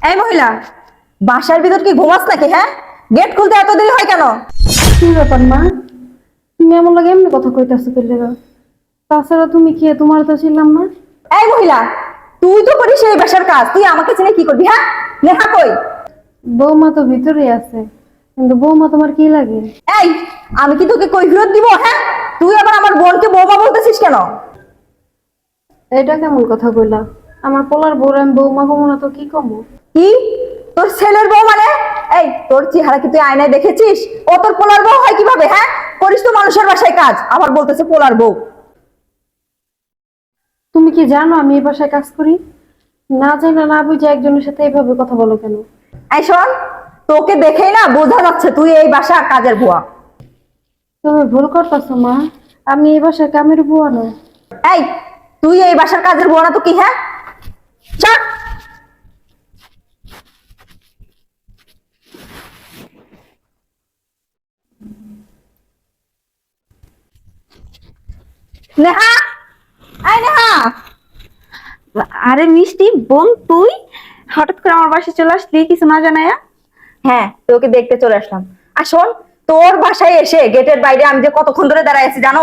এই মহিলা বাসার ভিতর কি ঘুমাস নাকি হ্যাঁ? গেট খুলতে এত দেরি হয় কেন? কি ব্যাপার মা? তুমি এমন লাগে এমনি কথা কইতাছো কেলে তাছাড়া তুমি কি তোমার তো ছিলাম না? এই মহিলা তুই তো করিস এই বাসার কাজ তুই আমাকে চিনে কি করবি হ্যাঁ? নেহা কই? বৌমা তো ভিতরে আছে কিন্তু বৌমা তোমার কি লাগে? এই আমি কি তোকে কই ফেরত দিব হ্যাঁ? তুই আবার আমার বোনকে বৌমা বলতেছিস কেন? এটা কেমন কথা কইলা? আমার পোলার বউর আমি বৌমা কমো না তো কি কমো? কি? তোর ছেলের বউ মানে? এই তোর চেহারা কি তুই আয়নায় দেখেছিস? ও তোর পোলার বউ হয় কীভাবে হ্যাঁ? করিস তো মানুষের বাসায় কাজ আবার বলতেছে পোলার বউ। তুমি কি জানো আমি এই বাসায় কাজ করি? না জানা না বুঝে একজনের সাথে এইভাবে কথা বলো কেন? এই শোন তোকে দেখেই না বোঝা যাচ্ছে তুই এই বাসার কাজের বুয়া তুমি ভুল করতেছো মা। আমি এই বাসায় কামের বুয়া নয়। এই তুই এই বাসার কাজের বুয়া না তো কি হ্যাঁ চল নেহা এই নেহা। আরে মিষ্টি, বোন তুই? হঠাৎ করে আমার বাসায় চলে আসলি, কিছু না জানায়া? হ্যাঁ তোকে দেখতে চলে আসলাম। আর শোন, তোর বাসায় এসে গেটের বাইরে আমি যে কতক্ষণ ধরে দাঁড়ায় আছি, জানো?